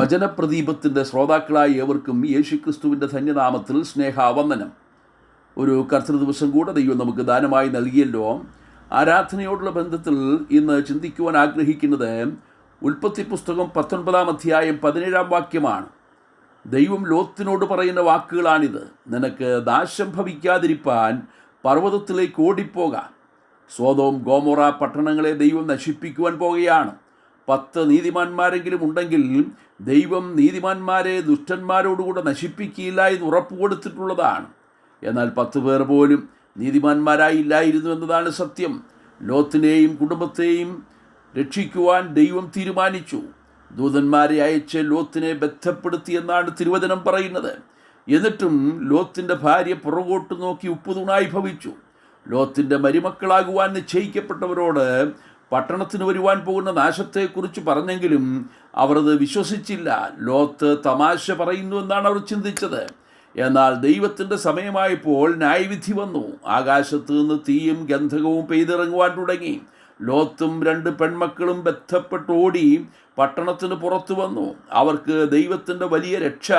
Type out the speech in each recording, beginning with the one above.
വചനപ്രദീപത്തിന്റെ ശ്രോതാക്കളായ ഏവർക്കും യേശുക്രിസ്തുവിന്റെ ധന്യനാമത്തിൽ സ്നേഹാവന്ദനം. ഒരു കർത്തൃ ദിവസം കൂടെ ദൈവം നമുക്ക് ദാനമായി നൽകിയല്ലോ. ആരാധനയോടുള്ള ബന്ധത്തിൽ ഇന്ന് ചിന്തിക്കുവാൻ ആഗ്രഹിക്കുന്നത് ഉൽപ്പത്തി പുസ്തകം പത്തൊൻപതാം അധ്യായം പതിനേഴാം വാക്യമാണ്. ദൈവം ലോത്തിനോട് പറയുന്ന വാക്കുകളാണിത്. നിനക്ക് നാശം ഭവിക്കാതിരിപ്പാൻ പർവതത്തിലേക്ക് ഓടിപ്പോകാം. സ്വതവും ഗോമോറ പട്ടണങ്ങളെ ദൈവം നശിപ്പിക്കുവാൻ പോകുകയാണ് പത്ത് നീതിമാന്മാരെങ്കിലും ഉണ്ടെങ്കിൽ ദൈവം നീതിമാന്മാരെ ദുഷ്ടന്മാരോടുകൂടെ നശിപ്പിക്കില്ല എന്ന് ഉറപ്പ് കൊടുത്തിട്ടുള്ളതാണ് എന്നാൽ പത്ത് പേർ പോലും നീതിമാന്മാരായില്ലായിരുന്നു എന്നതാണ് സത്യം. ലോത്തിനെയും കുടുംബത്തെയും രക്ഷിക്കുവാൻ ദൈവം തീരുമാനിച്ചു. ദൂതന്മാരെ അയച്ച് ലോത്തിനെ ബന്ധപ്പെടുത്തി എന്നാണ് തിരുവചനം പറയുന്നത്. എന്നിട്ടും ലോത്തിന്റെ ഭാര്യ പുറകോട്ട് നോക്കി ഉപ്പുതുണായി ഭവിച്ചു. ലോത്തിന്റെ മരുമക്കളാകുവാൻ നിശ്ചയിക്കപ്പെട്ടവരോട് പട്ടണത്തിന് വരുവാൻ പോകുന്ന നാശത്തെക്കുറിച്ച് പറഞ്ഞെങ്കിലും അവർ അത് വിശ്വസിച്ചില്ല. ലോത്ത് തമാശ പറയുന്നു എന്നാണ് അവർ ചിന്തിച്ചത്. എന്നാൽ ദൈവത്തിന്റെ സമയമായപ്പോൾ ന്യായവിധി വന്നു. ആകാശത്ത് നിന്ന് തീയും ഗന്ധകവും പെയ്തിറങ്ങുവാൻ തുടങ്ങി. ലോത്തും രണ്ട് പെൺമക്കളും ബന്ധപ്പെട്ട് ഓടി പട്ടണത്തിന് പുറത്തു വന്നു. അവർക്ക് ദൈവത്തിന്റെ വലിയ രക്ഷ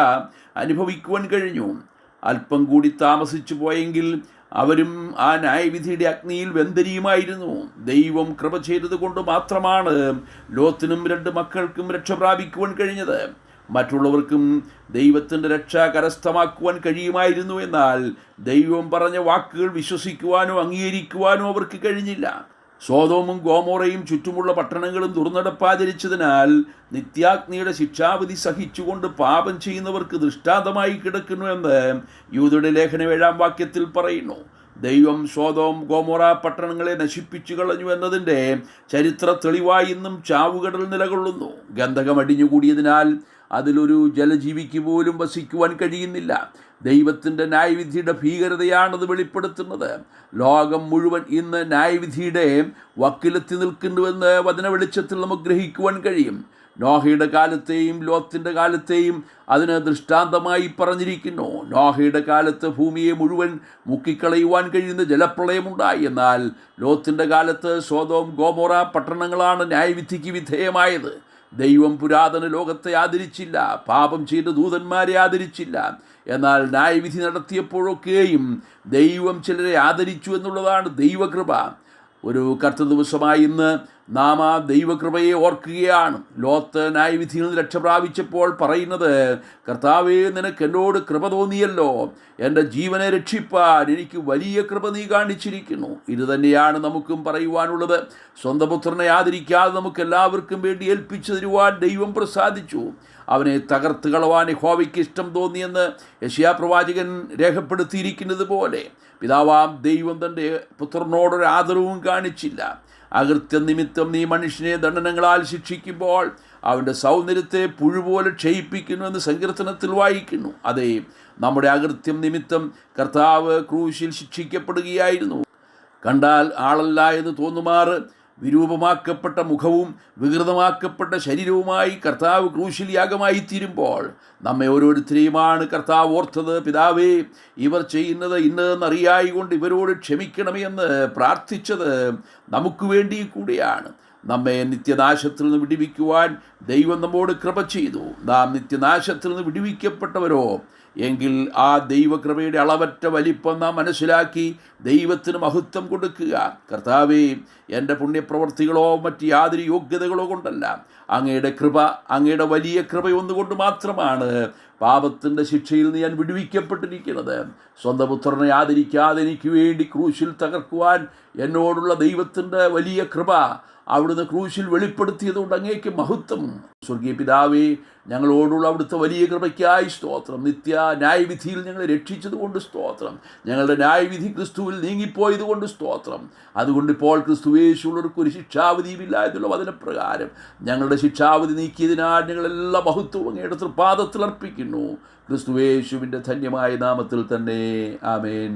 അനുഭവിക്കുവാൻ കഴിഞ്ഞു. അല്പം കൂടി താമസിച്ചു പോയെങ്കിൽ അവരും ആ ന്യായവിധിയുടെ അഗ്നിയിൽ വെന്തരിയുമായിരുന്നു. ദൈവം കൃപ ചെയ്തതുകൊണ്ട് മാത്രമാണ് ലോത്തിനും രണ്ട് മക്കൾക്കും രക്ഷ പ്രാപിക്കുവാൻ കഴിഞ്ഞത്. മറ്റുള്ളവർക്കും ദൈവത്തിന്റെ രക്ഷ കരസ്ഥമാക്കുവാൻ കഴിയുമായിരുന്നു എന്നാൽ ദൈവം പറഞ്ഞ വാക്കുകൾ വിശ്വസിക്കുവാനോ അംഗീകരിക്കുവാനോ അവർക്ക് കഴിഞ്ഞില്ല. സോതോമും ഗോമോറയും ചുറ്റുമുള്ള പട്ടണങ്ങളും ദുർനടപ്പാചരിച്ചതിനാൽ നിത്യാഗ്നിയുടെ ശിക്ഷാവിധി സഹിച്ചുകൊണ്ട് പാപം ചെയ്യുന്നവർക്ക് ദൃഷ്ടാന്തമായി കിടക്കുന്നു എന്ന് യൂതയുടെ ലേഖനം ഏഴാം വാക്യത്തിൽ പറയുന്നു. ദൈവം സ്വതോം ഗോമോറ പട്ടണങ്ങളെ നശിപ്പിച്ചു കളഞ്ഞു എന്നതിന്റെ ചരിത്ര തെളിവായി ഇന്നും ചാവുകടൽ നിലകൊള്ളുന്നു. ഗന്ധകം അടിഞ്ഞുകൂടിയതിനാൽ അതിലൊരു ജലജീവിക്ക് പോലും വസിക്കുവാൻ കഴിയുന്നില്ല. ദൈവത്തിന്റെ ന്യായവിധിയുടെ ഭീകരതയാണത് വെളിപ്പെടുത്തുന്നത്. ലോകം മുഴുവൻ ഇന്ന് ന്യായവിധിയുടെ വക്കിലെത്തി നിൽക്കുന്നുവെന്ന് വചന വെളിച്ചത്തിൽ നമുക്ക് ഗ്രഹിക്കുവാൻ കഴിയും. നോഹയുടെ കാലത്തെയും ലോത്തിന്റെ കാലത്തെയും അതിന് ദൃഷ്ടാന്തമായി പറഞ്ഞിരിക്കുന്നു. നോഹയുടെ കാലത്ത് ഭൂമിയെ മുഴുവൻ മുക്കിക്കളയുവാൻ കഴിയുന്ന ജലപ്രളയമുണ്ടായി. എന്നാൽ ലോത്തിന്റെ കാലത്ത് സ്വതവും ഗോമോറ പട്ടണങ്ങളാണ് ന്യായവിധിക്ക് വിധേയമായത്. ദൈവം പുരാതന ലോകത്തെ ആദരിച്ചില്ല പാപം ചെയ്ത ദൂതന്മാരെ ആദരിച്ചില്ല. എന്നാൽ ന്യായവിധി നടത്തിയപ്പോഴൊക്കെയും ദൈവം ചിലരെ ആദരിച്ചു എന്നുള്ളതാണ് ദൈവകൃപ. ഒരു കർത്ത ദിവസമായി ഇന്ന് നാം ആ ദൈവകൃപയെ ഓർക്കുകയാണ്. ലോത്ത് ന്യായവിധിയിൽ നിന്ന് രക്ഷ പ്രാപിച്ചപ്പോൾ പറയുന്നത് കർത്താവേ നിനക്ക് എന്നോട് കൃപ തോന്നിയല്ലോ. എന്റെ ജീവനെ രക്ഷിപ്പാൻ എനിക്ക് വലിയ കൃപ നീ കാണിച്ചിരിക്കുന്നു. ഇത് തന്നെയാണ് നമുക്കും പറയുവാനുള്ളത്. സ്വന്തം പുത്രനെ ആദരിക്കാതെ നമുക്ക് എല്ലാവർക്കും വേണ്ടി ഏൽപ്പിച്ചു തരുവാൻ ദൈവം പ്രസാദിച്ചു. അവനെ തകർത്ത് കളവാൻ ഹോവയ്ക്ക് ഇഷ്ടം തോന്നിയെന്ന് യശിയാ പ്രവാചകൻ രേഖപ്പെടുത്തിയിരിക്കുന്നത് പോലെ. പിതാവാം ദൈവം തന്റെ പുത്രനോടൊരു ആദരവും കാണിച്ചില്ല. അകൃത്യ നിമിത്തം നീ മനുഷ്യനെ ദണ്ഡനങ്ങളാൽ ശിക്ഷിക്കുമ്പോൾ അവന്റെ സൗന്ദര്യത്തെ പുഴുപോലെ ക്ഷയിപ്പിക്കുന്നു എന്ന് സങ്കീർത്തനത്തിൽ വായിക്കുന്നു. അതെ നമ്മുടെ അകൃത്യം നിമിത്തം കർത്താവ് ക്രൂശിൽ ശിക്ഷിക്കപ്പെടുകയായിരുന്നു. കണ്ടാൽ ആളല്ല എന്ന് തോന്നുമാറ് വിരൂപമാക്കപ്പെട്ട മുഖവും വികൃതമാക്കപ്പെട്ട ശരീരവുമായി കർത്താവ് ക്രൂശിൽ യാഗമായി തീരുമ്പോൾ നമ്മെ ഓരോരുത്തരെയുമാണ് കർത്താവ് ഓർത്തത്. പിതാവേ ഇവർ ചെയ്യുന്നത് ഇന്നതെന്നറിയായി കൊണ്ട് ഇവരോട് ക്ഷമിക്കണമേ എന്ന് പ്രാർത്ഥിച്ചത് നമുക്ക് വേണ്ടി കൂടിയാണ്. നമ്മെ നിത്യനാശത്തിൽ നിന്ന് വിടിവിക്കുവാൻ ദൈവം നമ്മോട് കൃപ ചെയ്തു. നാം നിത്യനാശത്തിൽ നിന്ന് വിടിവിക്കപ്പെട്ടവരോ? എങ്കിൽ ആ ദൈവകൃപയുടെ അളവറ്റ വലിപ്പം നാം മനസ്സിലാക്കി ദൈവത്തിന് മഹത്വം കൊടുക്കുക. കർത്താവേ എന്റെ പുണ്യപ്രവർത്തികളോ മറ്റ് യാതൊരു യോഗ്യതകളോ കൊണ്ടല്ല. അങ്ങയുടെ കൃപ അങ്ങയുടെ വലിയ കൃപയൊന്നുകൊണ്ട് മാത്രമാണ് പാപത്തിന്റെ ശിക്ഷയിൽ നിന്ന് ഞാൻ വിടുവിക്കപ്പെട്ടിരിക്കുന്നത്. സ്വന്തം പുത്രനെ ആദരിക്കാതെ എനിക്ക് വേണ്ടി ക്രൂശിൽ തകർക്കുവാൻ എന്നോടുള്ള ദൈവത്തിന്റെ വലിയ കൃപ അവിടുന്ന് ക്രൂശിൽ വെളിപ്പെടുത്തിയതുകൊണ്ട് അങ്ങേക്ക് മഹത്വം. സ്വർഗീയ പിതാവേ ഞങ്ങളോടുള്ള അവിടുത്തെ വലിയ കൃപയ്ക്കായി സ്തോത്രം. നിത്യ ന്യായവിധിയിൽ ഞങ്ങളെ രക്ഷിച്ചതുകൊണ്ട് സ്തോത്രം. ഞങ്ങളുടെ ന്യായവിധി ക്രിസ്തുവിൽ നീങ്ങിപ്പോയതുകൊണ്ട് സ്തോത്രം. അതുകൊണ്ട് ഇപ്പോൾ ക്രിസ്തുവേശുള്ളവർക്ക് ഒരു ശിക്ഷാവധിയുമില്ല എന്നുള്ള വചനപ്രകാരം ഞങ്ങളുടെ ശിക്ഷാവിധി നീക്കിയതിനാൽ ഞങ്ങളെല്ലാ മഹത്വവും അങ്ങയുടെ തൃപാദത്തിൽ അർപ്പിക്കുന്നു. ക്രിസ്തുവേശുവിന്റെ ധന്യമായ നാമത്തിൽ തന്നെ. ആമേൻ.